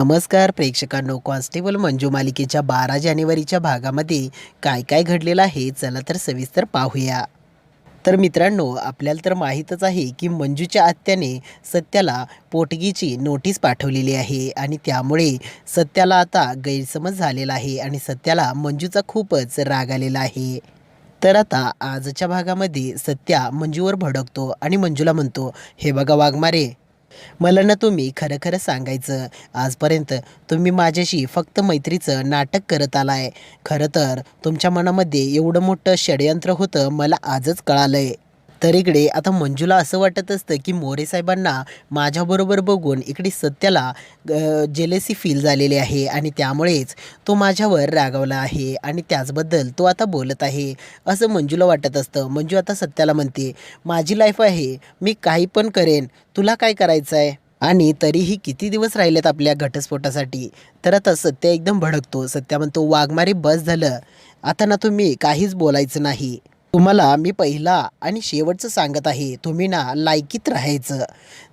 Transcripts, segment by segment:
नमस्कार प्रेक्षकांनो कॉन्स्टेबल मंजू मालिकेच्या बारा जानेवारीच्या भागामध्ये काय काय घडलेलं आहे चला तर सविस्तर पाहूया. तर मित्रांनो आपल्याला तर माहीतच आहे की मंजूच्या आत्याने सत्याला पोटगीची नोटीस पाठवलेली आहे आणि त्यामुळे सत्याला आता गैरसमज झालेला आहे आणि सत्याला मंजूचा खूपच राग आलेला आहे. तर आता आजच्या भागामध्ये सत्या मंजूवर भडकतो आणि मंजूला म्हणतो हे बघा वाघमारे मला ना तुम्ही खरं खरं सांगायचं. आजपर्यंत तुम्ही माझ्याशी फक्त मैत्रीचं नाटक करत आलाय. खरं तर तुमच्या मनामध्ये एवढं मोठं षडयंत्र होतं मला आजच कळालंय. तर इकडे आता मंजूला असं वाटत असतं की मोरे साहेबांना माझ्याबरोबर बघून इकडे सत्याला जेलेसी फील झालेली आहे आणि त्यामुळेच तो माझ्यावर रागावला आहे आणि त्याचबद्दल तो आता बोलत आहे. असं मंजूला वाटत असतं. मंजू आता सत्याला म्हणते माझी लाईफ आहे. मी काही पण करेन. तुला काय करायचं आहे आणि तरीही किती दिवस राहिलेत आपल्या घटस्फोटासाठी. तर आता सत्य एकदम भडकतो. सत्या म्हणतो वाघमारी बस झालं. आता ना तुम्ही काहीच बोलायचं नाही. तुम्हाला मी पहिला आणि शेवटचं सांगत आहे. तुम्ही ना लायकीत राहायचं.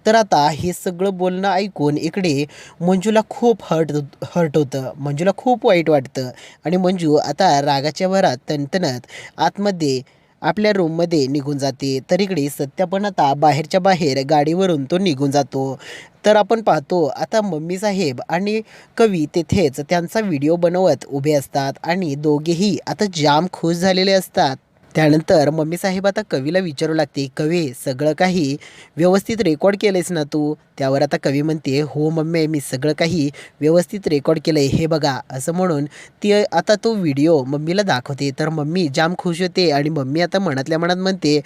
तर आता हे सगळं बोलणं ऐकून इकडे मंजूला खूप हर्ट हर्ट होतं. मंजूला खूप वाईट वाटतं. आणि मंजू आता रागाच्या भरात तणतणत आतमध्ये आपल्या रूममध्ये निघून जाते. तर इकडे सत्या पण आता बाहेरच्या बाहेर गाडीवरून तो निघून जातो. तर आपण पाहतो आता मम्मी साहेब आणि कवी तेथेच त्यांचा व्हिडिओ बनवत उभे असतात. आणि दोघेही आता जाम खुश झालेले असतात. त्यानंतर मम्मी साहेब आता कवीला विचारू लागते कवी सगळं काही व्यवस्थित रेकॉर्ड केलंयस ना तू? त्यावर आता कवी म्हणते हो मम्मी मी सगळं काही व्यवस्थित रेकॉर्ड केलं आहे हे बघा. असं म्हणून ती आता तो व्हिडिओ मम्मीला दाखवते. तर मम्मी जाम खुश होते आणि मम्मी आता मनातल्या मनात म्हणते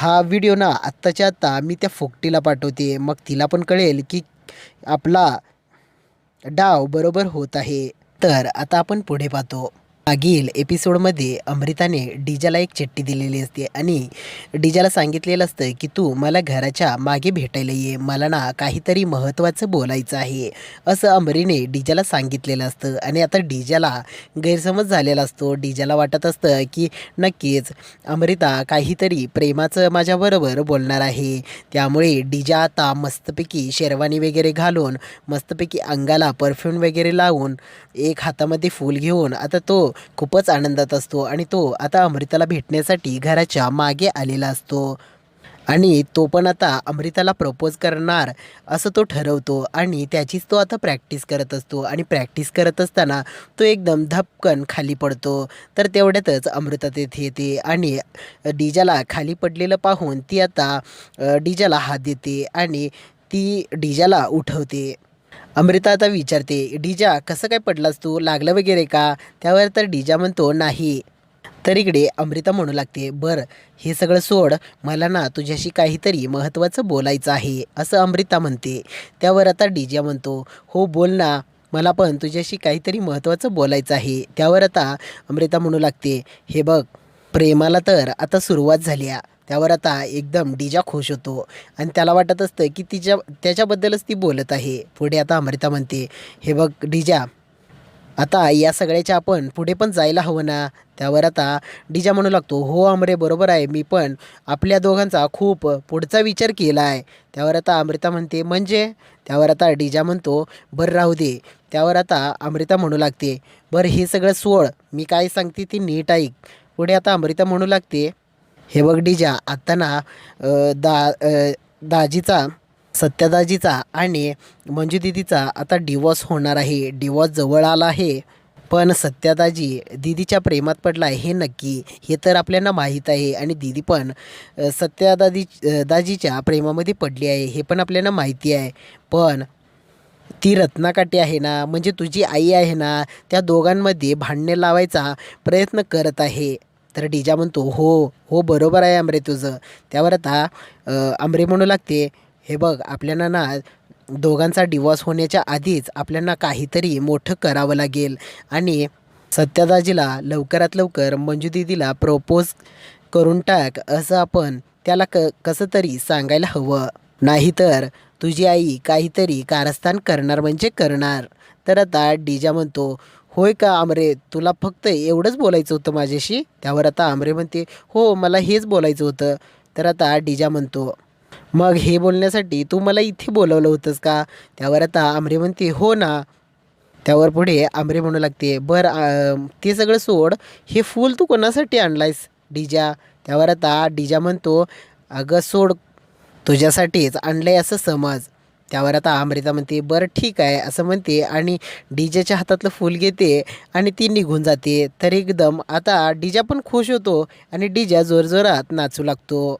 हा व्हिडिओ ना आत्ताच्या आत्ता मी त्या फोकटीला पाठवते. मग तिला पण कळेल की आपला डाव बरोबर होत आहे. तर आता आपण पुढे पाहतो. मागील एपिसोडमध्ये अमृताने डीजाला एक चिठ्ठी दिलेली असते आणि डीजाला सांगितलेलं असतं की तू मला घराच्या मागे भेटायला ये. मला ना काहीतरी महत्त्वाचं बोलायचं आहे. असं अमरीने डीजाला सांगितलेलं असतं आणि आता डीजाला गैरसमज झालेला असतो. डीजाला वाटत असतं की नक्कीच अमृता काहीतरी प्रेमाचं माझ्याबरोबर बोलणार आहे. त्यामुळे डीजा आता मस्तपैकी शेरवानी वगैरे घालून मस्तपैकी अंगाला परफ्यूम वगैरे लावून एक हातामध्ये फूल घेऊन आता तो खूपच आनंदात असतो आणि तो आता अमृताला भेटण्यासाठी घराच्या मागे आलेला असतो. आणि तो पण आता अमृताला प्रपोज करणार असं तो ठरवतो आणि त्याचीच तो आता प्रॅक्टिस करत असतो. आणि प्रॅक्टिस करत असताना तो एकदम धपकन खाली पडतो. तर तेवढ्यातच अमृता तेथे येते आणि डीजाला खाली पडलेलं पाहून ती आता डीजाला हात देते आणि ती डीजाला उठवते. अमृता आता विचारते डीजा कसं काय पडलास तू? लागलं वगैरे का? त्यावर तर डीजा म्हणतो नाही. तर इकडे अमृता म्हणू लागते बरं हे सगळं सोड मला ना तुझ्याशी काहीतरी महत्त्वाचं बोलायचं आहे असं अमृता म्हणते. त्यावर आता डीजा म्हणतो हो बोल ना मला पण तुझ्याशी काहीतरी महत्त्वाचं बोलायचं आहे. त्यावर आता अमृता म्हणू लागते हे बघ प्रेमाला तर आता सुरुवात झाली आहे. त्यावर आता एकदम डीजा खुश होतो. आणि त्याला वाटत असतं की तिच्या त्याच्याबद्दलच ती बोलत आहे. पुढे आता अमृता म्हणते हे बघ डीजा आता या सगळ्याच्या आपण पुढे पण जायला हवं ना? त्यावर आता डीजा म्हणू लागतो हो अमरे बरोबर आहे. मी पण आपल्या दोघांचा खूप पुढचा विचार केला आहे त्यावर आता अमृता म्हणते म्हणजे? त्यावर आता डीजा म्हणतो बरं राहू दे. त्यावर आता अमृता म्हणू लागते बरं हे सगळं सोड. मी काय सांगते ती नीट ऐक. पुढे आता अमृता म्हणू लागते हे बघ डीजा आत्ता ना दा दाजीचा सत्यादाजीचा आणि मंजुदिदीचा आता डिवॉर्स होणार आहे. डिवॉर्स जवळ आला आहे पण सत्यादाजी दिदीच्या प्रेमात पडला आहे हे नक्की. हे तर आपल्याला माहीत आहे आणि दिदी पण सत्यादादी दाजीच्या प्रेमामध्ये पडली आहे हे पण आपल्याला माहिती आहे. पण ती रत्नाकाठी आहे ना म्हणजे तुझी आई आहे ना त्या दोघांमध्ये भांडणे लावायचा प्रयत्न करत आहे. तर डीजा म्हणतो हो हो बरोबर आहे आमरे तुझं. त्यावर आता आमरे म्हणू लागते हे बघ आपल्याला ना दोघांचा डिवॉर्स होण्याच्या आधीच आपल्याला काहीतरी मोठं करावं लागेल. आणि सत्यादाजीला लवकरात लवकर मंजू दिदीला प्रपोज करून टाक असं आपण त्याला क कसं तरी सांगायला हवं. नाहीतर तुझी आई काहीतरी कारस्थान करणार म्हणजे करणार. तर आता डीजा म्हणतो होय का आमरे? तुला फक्त एवढंच बोलायचं होतं माझ्याशी? त्यावर आता आमरे म्हणते हो मला हेच बोलायचं होतं. तर आता डीजा म्हणतो मग हे बोलण्यासाठी तू मला इथे बोलवलं होतंस का? त्यावर आता आमरे म्हणते हो ना. त्यावर पुढे आमरे म्हणू लागते बरं ते सगळं सोड. हे फूल तू कोणासाठी आणलायस? डीजा. त्यावर आता डीजा म्हणतो अगं सोड. तुझ्यासाठीच आणलंय असं समज. त्यावर आता अमृता म्हणते बरं ठीक आहे असं म्हणते आणि डीजेच्या हातातलं फूल घेते आणि ती निघून जाते. तर एकदम आता डीजा पण खुश होतो आणि डीजा जोरजोरात नाचू लागतो.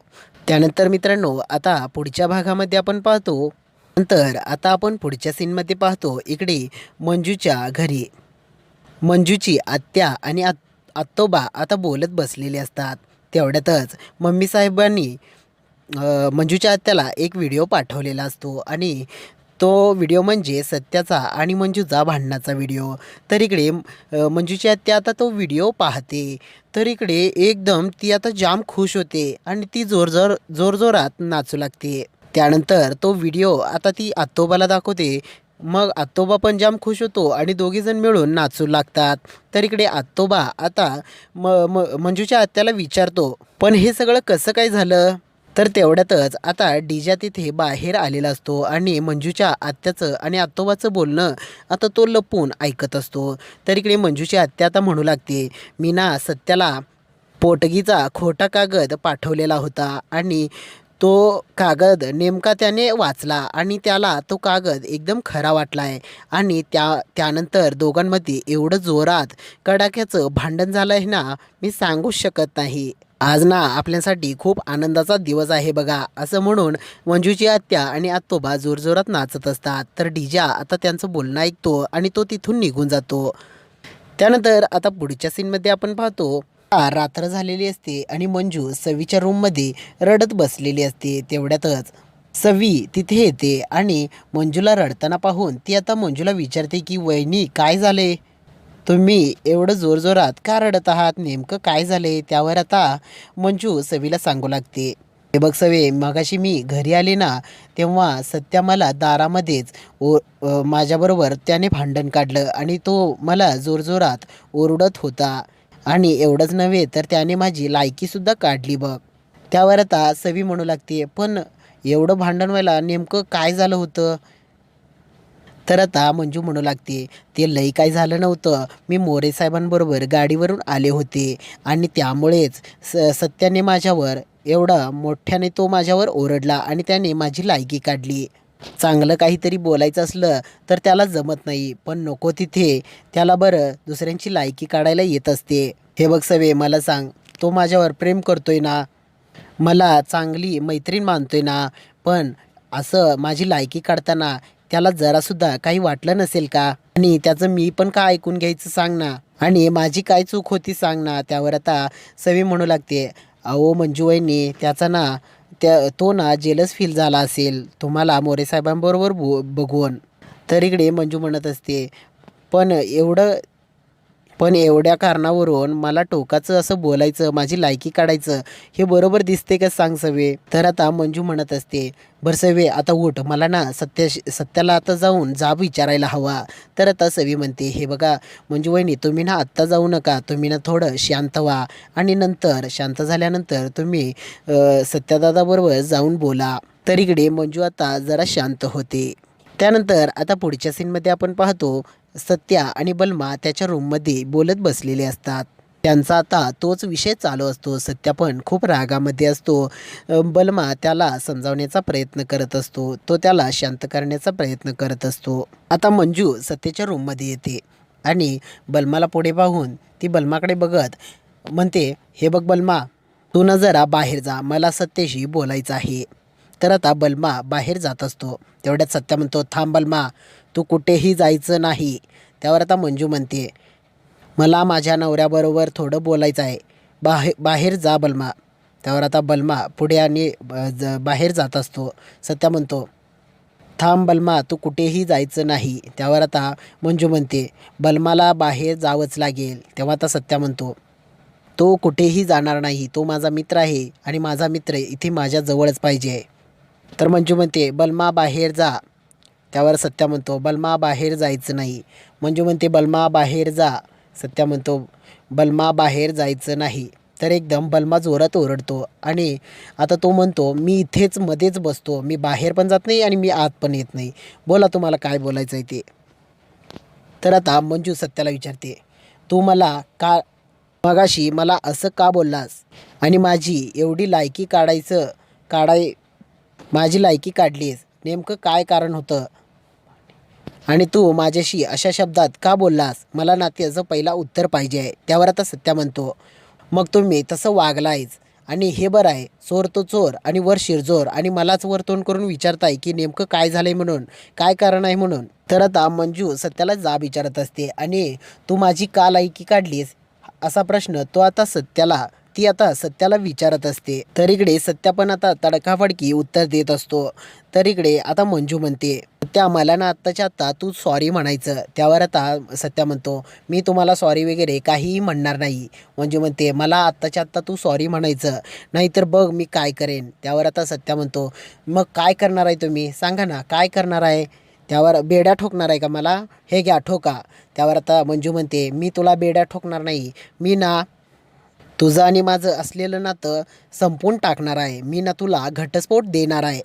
त्यानंतर मित्रांनो आता पुढच्या भागामध्ये आपण पाहतो. नंतर आता आपण पुढच्या सीनमध्ये पाहतो इकडे मंजूच्या घरी. मंजूची आत्या आणि आत आत्तोबा आता बोलत बसलेले असतात. तेवढ्यातच मम्मी साहेबांनी मंजूच्या आत्याला एक व्हिडिओ पाठवलेला असतो आणि तो व्हिडिओ म्हणजे सत्याचा आणि मंजूचा भांडणाचा व्हिडिओ. तर इकडे मंजूची आत्या आता तो व्हिडिओ पाहते. तर इकडे एकदम ती आता जाम खुश होते आणि ती जोरजोर जोरजोरात नाचू लागते. त्यानंतर तो व्हिडिओ आता ती आत्तोबाला दाखवते. मग आत्तोबा पण जाम खुश होतो आणि दोघीजण मिळून नाचू लागतात. तर इकडे आत्तोबा आता म म मंजूच्या आत्याला विचारतो पण हे सगळं कसं काय झालं? तर तेवढ्यातच आता डीजा तिथे बाहेर आलेला असतो आणि मंजूच्या आत्याचं आणि आत्तोबाचं बोलणं आता तो लपून ऐकत असतो. तर इकडे मंजूची आत्या आता म्हणू लागते मी ना सत्याला पोटगीचा खोटा कागद पाठवलेला होता आणि तो कागद नेमका त्याने वाचला आणि त्याला तो कागद एकदम खरा वाटला आहे आणि त्या त्यानंतर दोघांमध्ये एवढं जोरात कडाक्याचं भांडण झालं आहे ना मी सांगूच शकत नाही. आज ना आपल्यासाठी खूप आनंदाचा दिवस आहे बघा. असं म्हणून मंजूची आत्या आणि आत्तोबा जोरजोरात नाचत असतात. तर डीजा आता त्यांचं बोलणं ऐकतो आणि तो तिथून निघून जातो. त्यानंतर आता पुढच्या सीनमध्ये आपण पाहतो रात्र झालेली असते आणि मंजू सवीच्या रूममध्ये रडत बसलेली असते तेवढ्यातच. सवी तिथे येते आणि मंजूला रडताना पाहून ती आता मंजूला विचारते की वहिनी काय झाले तुम्ही एवढं जोरजोरात का रडत आहात? नेमकं काय झाले त्यावर आता मंजू सवीला सांगू लागते. हे बघ सवे मगाशी मी घरी आले ना तेव्हा सत्या मला दारामध्येच ओ माझ्याबरोबर त्याने भांडण काढलं आणि तो मला जोरजोरात ओरडत होता. आणि एवढंच नव्हे तर त्याने माझी लायकीसुद्धा काढली बघ. त्यावर आता सवी म्हणू लागते पण एवढं भांडण व्हायला नेमकं काय झालं होतं? तर आता मंजू म्हणू लागते ते लई काय झालं नव्हतं. मी मोरे साहेबांबरोबर गाडीवरून आले होते आणि त्यामुळेच स सत्याने माझ्यावर एवढा मोठ्याने तो माझ्यावर ओरडला आणि त्याने माझी लायकी काढली. चांगलं काहीतरी बोलायचं असलं तर त्याला जमत नाही पण नको तिथे. त्याला बरं दुसऱ्यांची लायकी काढायला येत असते. हे बघ सवे मला सांग तो माझ्यावर प्रेम करतोय ना? मला चांगली मैत्रीण मानतोय ना? पण असं माझी लायकी काढताना त्याला जरासुद्धा काही वाटलं नसेल का? आणि त्याचं मी पण का ऐकून घ्यायचं सांग ना? आणि माझी काय चूक होती सांग ना? त्यावर आता सवी म्हणू लागते. अहो मंजूबाईंनी त्याचा ना त्या तो ना जेलस फील झाला असेल. तुम्हाला मोरे साहेबांबरोबर बो बघून. तर इकडे मंजू म्हणत असते पण एवढं पण एवढ्या कारणावरून मला टोकाचं असं बोलायचं माझी लायकी काढायचं हे बरोबर दिसते का सांग सवे? तर आता मंजू म्हणत असते बरं सवे आता उठ मला ना सत्या सत्याला आता जाऊन जाब विचारायला हवा. तर आता सवी म्हणते हे बघा मंजू वहिनी तुम्ही ना आत्ता जाऊ नका तुम्ही ना थोडं शांत व्हा. आणि नंतर शांत झाल्यानंतर तुम्ही सत्यादादाबरोबर जाऊन बोला. तर इकडे मंजू आता जरा शांत होते. त्यानंतर आता पुढच्या सीनमध्ये आपण पाहतो सत्या आणि बलमा त्याच्या रूममध्ये बोलत बसलेले असतात. त्यांचा आता तोच विषय चालू असतो. सत्या पण खूप रागामध्ये असतो. बलमा त्याला समजावण्याचा प्रयत्न करत असतो. तो त्याला शांत करण्याचा प्रयत्न करत असतो. आता मंजू सत्याच्या रूममध्ये येते आणि बलमाला पुढे पाहून ती बलमाकडे बघत म्हणते हे बघ बलमा तू न जरा बाहेर जा. मला सत्याशी बोलायचं आहे. तर आता बलमा बाहेर जात असतो. तेवढ्यात सत्या म्हणतो थांब बलमा तू कुठेही जायचं नाही. त्यावर आता मंजू म्हणते मला माझ्या नवऱ्याबरोबर थोडं बोलायचं आहे. बाहे बाहेर जा बलमा. त्यावर आता बलमा पुढे आणि ब- ज- बाहेर जात असतो. सत्या म्हणतो थांब बलमा तू कुठेही जायचं नाही. त्यावर आता मंजू म्हणते बलमाला बाहेर जावंच लागेल. तेव्हा आता सत्या म्हणतो तो कुठेही जाणार नाही. तो माझा मित्र आहे आणि माझा मित्र इथे माझ्या जवळच पाहिजे. तर मंजू म्हणते बलमा बाहेर जा. त्यावर सत्या म्हणतो बलमा बाहेर जायचं नाही. मंजू म्हणते बलमा बाहेर जा. सत्या म्हणतो बलमा बाहेर जायचं नाही. तर एकदम बलमा जोरात ओरडतो आणि आता तो म्हणतो मी इथेच मध्येच बसतो. मी बाहेर पण जात नाही आणि मी आत पण येत नाही. बोला तुम्हाला काय बोलायचं आहे ते. तर आता मंजू सत्याला विचारते तू मला का मगाशी मला असं का बोललास? आणि माझी एवढी लायकी काढायचं काढाय माझी लायकी काढलीस. नेमकं काय कारण होतं? आणि तू माझ्याशी अशा शब्दात का बोललास? मला ना त्याचं पहिला उत्तर पाहिजे आहे. त्यावर आता सत्या म्हणतो. मग तुम्ही तसं वागलायच. आणि हे बरं आहे. चोर तो चोर आणि वर शिरजोर. आणि मलाच वर तोंड करून विचारताय की नेमकं काय झालं आहे म्हणून? काय कारण आहे म्हणून? तर आता मंजू सत्याला जाब विचारत असते. आणि तू माझी का लायकी काढलीस? असा प्रश्न तो आता सत्याला ती आता सत्याला विचारत असते. तर इकडे सत्या पण आता तडकाफडकी उत्तर देत असतो. तर इकडे आता मंजू म्हणते सत्या मला ना आत्ताच्या आत्ता तू सॉरी म्हणायचं. त्यावर आता सत्या म्हणतो मी तुम्हाला सॉरी वगैरे काहीही म्हणणार नाही. मंजू म्हणते मला आत्ताच्या आत्ता तू सॉरी म्हणायचं. नाहीतर बघ मी काय करेन. त्यावर आता सत्या म्हणतो मग काय करणार आहे तुम्ही? सांगा ना काय करणार आहे? त्यावर बेड्या ठोकणार आहे का मला? हे घ्या ठोका. त्यावर आता मंजू म्हणते मी तुला बेड्या ठोकणार नाही. मी ना तुझं आणि माझं असलेलं नातं संपून टाकणार आहे. मी ना तुला घटस्फोट देणार आहे.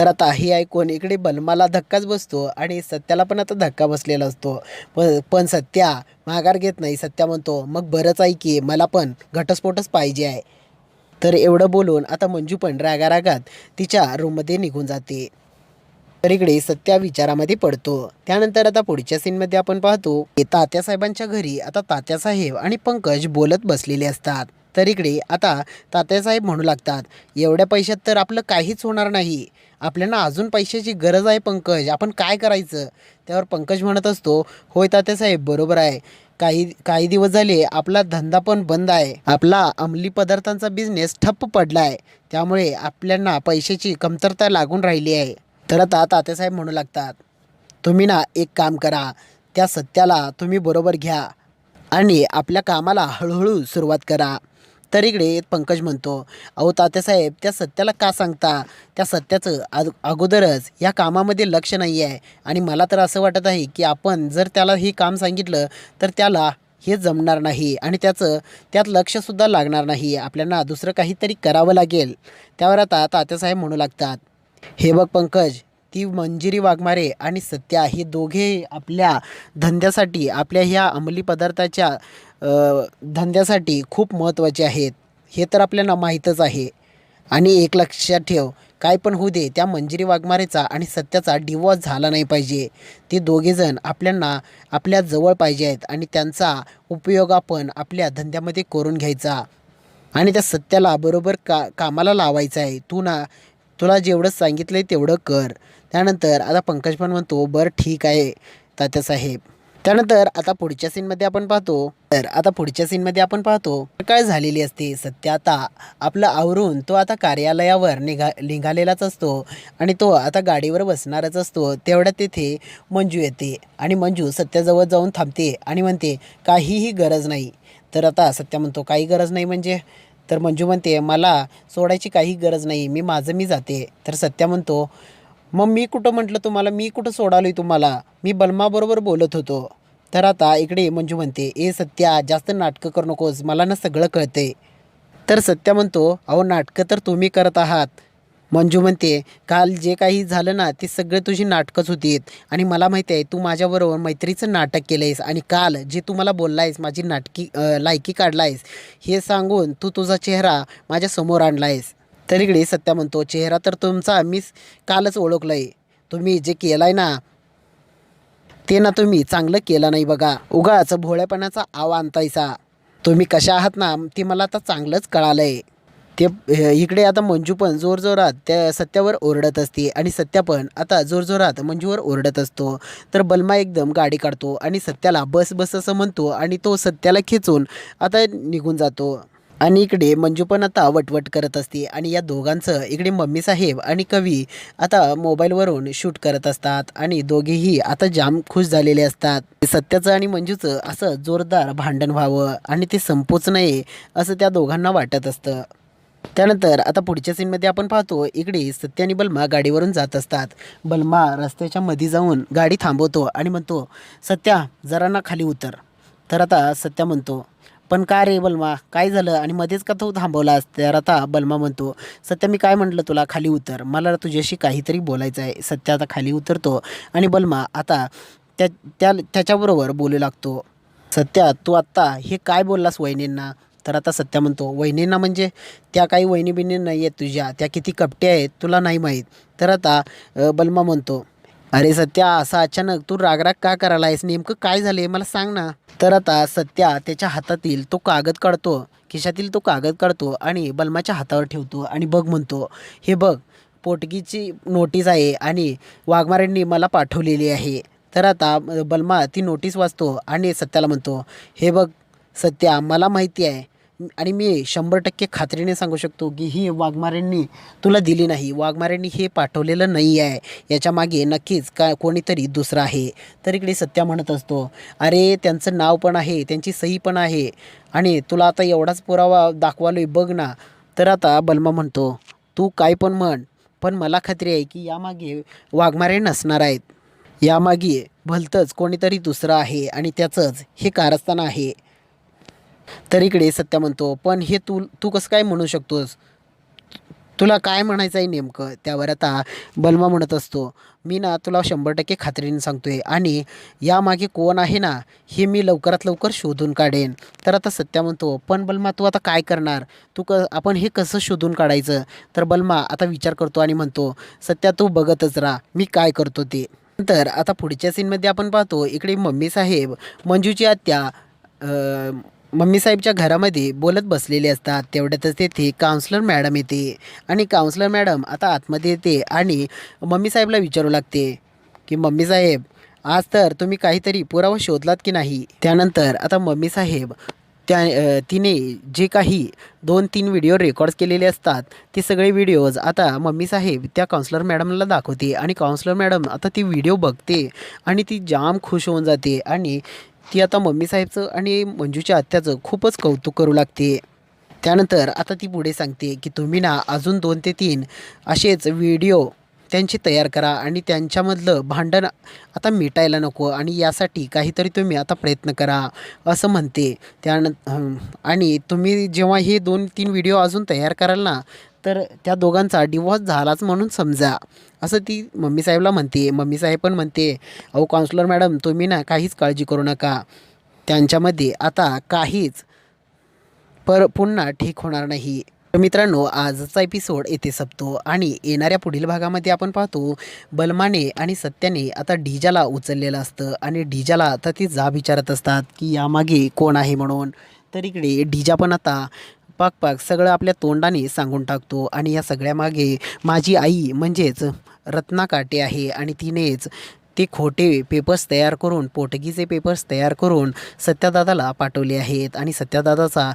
तर आता हे ऐकून इकडे बलमाला धक्काच बसतो आणि सत्याला पण आता धक्का बसलेला असतो. पण पण सत्या माघार घेत नाही. सत्या म्हणतो मग बरंच आहे की मला पण घटस्फोटच पाहिजे आहे. तर एवढं बोलून आता मंजू पण रागारागात तिच्या रूममध्ये निघून जाते. तर इकडे सत्या विचारामध्ये पडतो. त्यानंतर आता पुढच्या सीनमध्ये आपण पाहतो की तात्यासाहेबांच्या घरी आता तात्यासाहेब आणि पंकज बोलत बसलेले असतात. तर इकडे आता तात्यासाहेब म्हणू लागतात एवढ्या पैशात तर आपलं काहीच होणार नाही. आपल्याला अजून पैशाची गरज आहे पंकज आपण काय करायचं? त्यावर पंकज म्हणत असतो होय तात्यासाहेब बरोबर आहे. काही काही दिवस झाले आपला धंदा पण बंद आहे. आपला अंमली पदार्थांचा बिझनेस ठप्प पडला आहे त्यामुळे आपल्याला पैशाची कमतरता लागून राहिली आहे. तर आता तात्यासाहेब म्हणू लागतात तुम्ही ना एक काम करा त्या सत्याला तुम्ही बरोबर घ्या आणि आपल्या कामाला हळूहळू सुरुवात करा. तर इकडे पंकज म्हणतो अहो तात्यासाहेब त्या सत्याला का सांगता? त्या सत्याचं अग अगोदरच या कामामध्ये लक्ष नाही आहे आणि मला तर असं वाटत आहे की आपण जर त्याला हे काम सांगितलं तर त्याला हे जमणार नाही आणि त्याचं त्यात लक्षसुद्धा लागणार नाही. आपल्याला दुसरं काहीतरी करावं लागेल. त्यावर आता तात्यासाहेब म्हणू लागतात हे बघ पंकज ती मंजिरी वाघमारे आणि सत्या हे दोघे आपल्या धंद्यासाठी आपल्या ह्या अंमली पदार्थाच्या धंद्यासाठी खूप महत्त्वाचे आहेत. हे तर आपल्याला माहीतच आहे. आणि एक लक्षात ठेव काय पण होऊ दे त्या मंजिरी वाघमारेचा आणि सत्याचा डिवॉर्स झाला नाही पाहिजे. ते दोघेजण आपल्यांना आपल्या जवळ पाहिजे आहेत आणि त्यांचा उपयोग आपण आपल्या धंद्यामध्ये करून घ्यायचा. आणि त्या सत्याला बरोबर का कामाला लावायचं आहे. तू ना तुला जेवढं सांगितलं आहे तेवढं कर. त्यानंतर आता पंकज पण म्हणतो बरं ठीक आहे तात्यासाहेब त्यानंतर आता पुढच्या सीनमध्ये आपण पाहतो तर आता पुढच्या सीनमध्ये आपण पाहतो काय झालेली असते सत्य आता आपलं आवरून तो आता कार्यालयावर निघा निघालेलाच असतो आणि तो आता गाडीवर बसणारच असतो. तेवढ्यात तिथे मंजू येते आणि मंजू सत्याजवळ जाऊन थांबते आणि म्हणते काहीही गरज नाही. तर आता सत्या म्हणतो काही गरज नाही म्हणजे? तर मंजू म्हणते मला सोडायची काही गरज नाही मी माझं मी जाते. तर सत्या म्हणतो मग मी कुठं म्हटलं तुम्हाला? मी कुठं सोडालोय तुम्हाला? मी बलमाबरोबर बोलत होतो. तर आता इकडे मंजू म्हणते ए सत्या जास्त नाटकं करू नकोस मला ना सगळं कळते तर सत्या म्हणतो अहो नाटकं तर तुम्ही करत आहात मंजू म्हणते काल जे काही झालं ना ते सगळे तुझी नाटकंच होती आणि मला माहिती आहे तू माझ्याबरोबर मैत्रीचं नाटक केलं आहेस आणि काल जे तू मला बोलला आहेस माझी नाटकी लायकी काढला आहेस हे सांगून तू तुझा चेहरा माझ्यासमोर आणला आहेस तर इकडे सत्या म्हणतो चेहरा तर तुमचा मी कालच ओळखलं आहे तुम्ही जे केलं आहे ना ते ना तुम्ही चांगलं केलं नाही बघा. उगाच भोळ्यापणाचा आव आणतायसा. तुम्ही कशा आहात ना ते मला आता चांगलंच कळालं आहे ते इकडे आता मंजू पण जोरजोरात त्या सत्यावर ओरडत असते आणि सत्या पण आता जोरजोरात मंजूवर ओरडत असतो. तर बलमा एकदम गाडी काढतो आणि सत्याला बस बस असं म्हणतो आणि तो सत्याला खेचून आता निघून जातो. आणि इकडे मंजू पण आता वटवट करत असते आणि या दोघांचं इकडे मम्मी साहेब आणि कवी आता मोबाईलवरून शूट करत असतात आणि दोघेही आता जाम खुश झालेले असतात. सत्याचं आणि मंजूचं असं जोरदार भांडण व्हावं आणि ते संपूच नये असं त्या दोघांना वाटत असतं. त्यानंतर आता पुढच्या सीनमध्ये आपण पाहतो इकडे सत्य आणि बलमा गाडीवरून जात असतात. बलमा रस्त्याच्या मध्ये जाऊन गाडी थांबवतो आणि म्हणतो सत्या जरा ना खाली उतर. तर आता सत्या म्हणतो पण का रे बलमा काय झालं आणि मध्येच का तू थांबवलास? तर आता बलमा म्हणतो सत्या मी काय म्हटलं तुला खाली उतर. मला तुझ्याशी काहीतरी बोलायचं आहे. सत्या आता खाली उतरतो आणि बलमा आता त्या त्या त्याच्याबरोबर बोलू लागतो. सत्या तू आत्ता हे काय बोललास वहिनींना? तर आता सत्या म्हणतो वहिनींना म्हणजे त्या काही वहिनी बिनी नाही आहेत तुझ्या त्या किती कपट्या आहेत तुला नाही माहीत. तर आता बलमा म्हणतो अरे सत्या असं अचानक तू रागराग का करायला आहेस नेमकं काय झालं आहे मला सांग ना. तर आता सत्या त्याच्या हातातील तो कागद काढतो खिशातील तो कागद काढतो आणि बलमाच्या हातावर ठेवतो आणि बघ म्हणतो हे बघ पोटगीची नोटीस आहे आणि वाघमारेंनी मला पाठवलेली आहे. तर आता बलमा ती नोटीस वाचतो आणि सत्याला म्हणतो हे बघ सत्या मला माहिती आहे आणि मी शंभर टक्के खात्रीने सांगू शकतो की ही वाघमारेंनी तुला दिली नाही. वाघमारेंनी हे पाठवलेलं नाही आहे. याच्या मागे नक्कीच का कोणीतरी दुसरं आहे. तर इकडे सत्या म्हणत असतो अरे त्यांचं नाव पण आहे त्यांची सही पण आहे. आणि तुला आता एवढाच पुरावा दाखवालोय बघ ना. तर आता बलमा म्हणतो तू काय पण म्हण पण मला खात्री आहे की यामागे वाघमारे नसणार आहेत. यामागे भलतंच कोणीतरी दुसरं आहे आणि त्याचंच हे कारस्थान आहे. तर इकडे सत्या म्हणतो पण हे तू तू कसं काय म्हणू शकतोस? तुला काय म्हणायचं आहे नेमकं? त्यावर आता बलमा म्हणत असतो मी ना तुला शंभर टक्के खात्रीने सांगतोय आणि यामागे कोण आहे ना हे मी लवकरात लवकर शोधून काढेन. तर आता सत्या म्हणतो पण बलमा तू आता काय करणार? तू क आपण हे कसं शोधून काढायचं? तर बलमा आता विचार करतो आणि म्हणतो सत्या तू बघतच राहा मी काय करतो ते. नंतर आता पुढच्या सीनमध्ये आपण पाहतो इकडे मम्मी साहेब मंजूची आत्या मम्मी साहेबच्या घरामध्ये बोलत बसलेले असतात. तेवढ्यातच तेथे काउन्सलर मॅडम येते. आणि काउन्सलर मॅडम आता आतमध्ये येते आणि मम्मी साहेबला विचारू लागते की मम्मी साहेब आज तर तुम्ही काहीतरी पुरावा शोधलात की नाही? त्यानंतर आता मम्मी साहेब त्या तिने जे काही दोन तीन व्हिडिओ रेकॉर्ड्स केलेले असतात ते सगळे व्हिडिओज आता मम्मी साहेब त्या काउन्सलर मॅडमला दाखवते. आणि काउन्सलर मॅडम आता ती व्हिडिओ बघते आणि ती जाम खुश होऊन जाते. आणि ती आता मम्मी साहेबचं आणि मंजूच्या आत्याचं खूपच कौतुक करू लागते. त्यानंतर आता ती पुढे सांगते की तुम्ही ना अजून दोन ते तीन असेच व्हिडिओ त्यांची तयार करा आणि त्यांच्यामधलं भांडण आता मिटायला नको आणि यासाठी काहीतरी तुम्ही आता प्रयत्न करा असं म्हणते. त्यान आणि तुम्ही जेव्हा हे दोन तीन व्हिडिओ अजून तयार कराल ना तर त्या दोघांचा डिवॉर्स झालाच म्हणून समजा. असं ती मम्मी साहेबला म्हणते. मम्मी साहेब पण म्हणते अहो काउन्सलर मॅडम तुम्ही ना काहीच काळजी करू नका. त्यांच्यामध्ये आता काहीच पर पुन्हा ठीक होणार नाही. तर मित्रांनो आजचा एपिसोड येथे संपतो आणि येणाऱ्या पुढील भागामध्ये आपण पाहतो बलमाने आणि सत्याने आता डीजाला उचललेलं असतं आणि डीजाला आता ती जाब विचारत असतात की यामागे कोण आहे? म्हणून. तर इकडे डीजा पण आता पाक पाक सगळं आपल्या तोंडाने सांगून टाकतो. आणि या सगळ्यामागे माझी आई म्हणजेच रत्ना काटे आहे. आणि तिनेच ते खोटे पेपर्स तयार करून पोटगीचे पेपर्स तयार करून सत्यादादाला पाठवले आहेत. आणि सत्यादादाचा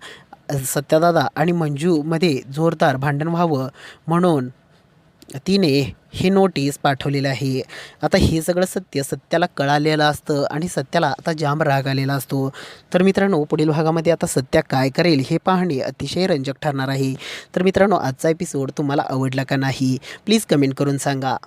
सत्यादादा आणि मंजूमध्ये जोरदार भांडण व्हावं म्हणून तिने हे नोटीस पाठवलेलं आहे. आता हे सगळं सत्य सत्याला कळालेलं असतं आणि सत्याला आता जाम राग आलेला असतो. तर मित्रांनो पुढील भागामध्ये आता सत्या काय करेल हे पाहणे अतिशय रंजक ठरणार आहे. तर मित्रांनो आजचा एपिसोड तुम्हाला आवडला का नाही? प्लीज कमेंट करून सांगा.